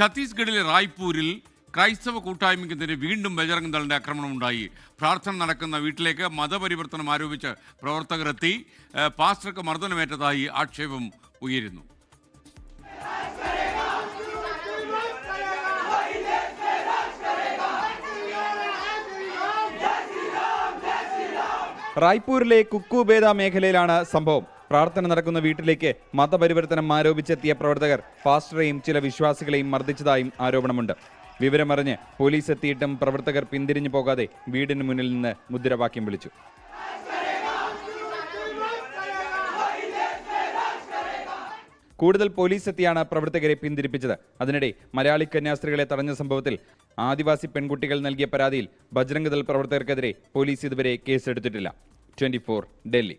ഛത്തീസ്ഗഡിലെ റായ്പൂരിൽ ക്രൈസ്തവ കൂട്ടായ്മയ്ക്കെതിരെ വീണ്ടും ബജറംഗ് ദളിന്റെ ആക്രമണമുണ്ടായി. പ്രാർത്ഥന നടക്കുന്ന വീട്ടിലേക്ക് മതപരിവർത്തനം ആരോപിച്ച് ഏഹ് പാസ്റ്റർക്ക് മർദ്ദനമേറ്റതായി ആക്ഷേപം ഉയരുന്നു. റായ്പൂരിലെ കുക്കുബേദ മേഖലയിലാണ് സംഭവം. പ്രാർത്ഥന നടക്കുന്ന വീട്ടിലേക്ക് മതപരിവർത്തനം ആരോപിച്ചെത്തിയ പ്രവർത്തകർ പാസ്റ്ററെയും ചില വിശ്വാസികളെയും മർദ്ദിച്ചതായും ആരോപണമുണ്ട്. വിവരമറിഞ്ഞ് പോലീസ് എത്തിയിട്ടും പ്രവർത്തകർ പിന്തിരിഞ്ഞു പോകാതെ വീടിന് മുന്നിൽ നിന്ന് മുദ്രാവാക്യം വിളിച്ചു. കൂടുതൽ പോലീസ് എത്തിയാണ് പ്രവർത്തകരെ പിന്തിരിപ്പിച്ചത്. അതിനിടെ മലയാളി കന്യാസ്ത്രീകളെ തടഞ്ഞ സംഭവത്തിൽ ആദിവാസി പെൺകുട്ടികൾ നൽകിയ പരാതിയിൽ ബജ്രംഗദൾ പ്രവർത്തകർക്കെതിരെ പോലീസ് ഇതുവരെ കേസെടുത്തിട്ടില്ല. ട്വന്റി ഡൽഹി.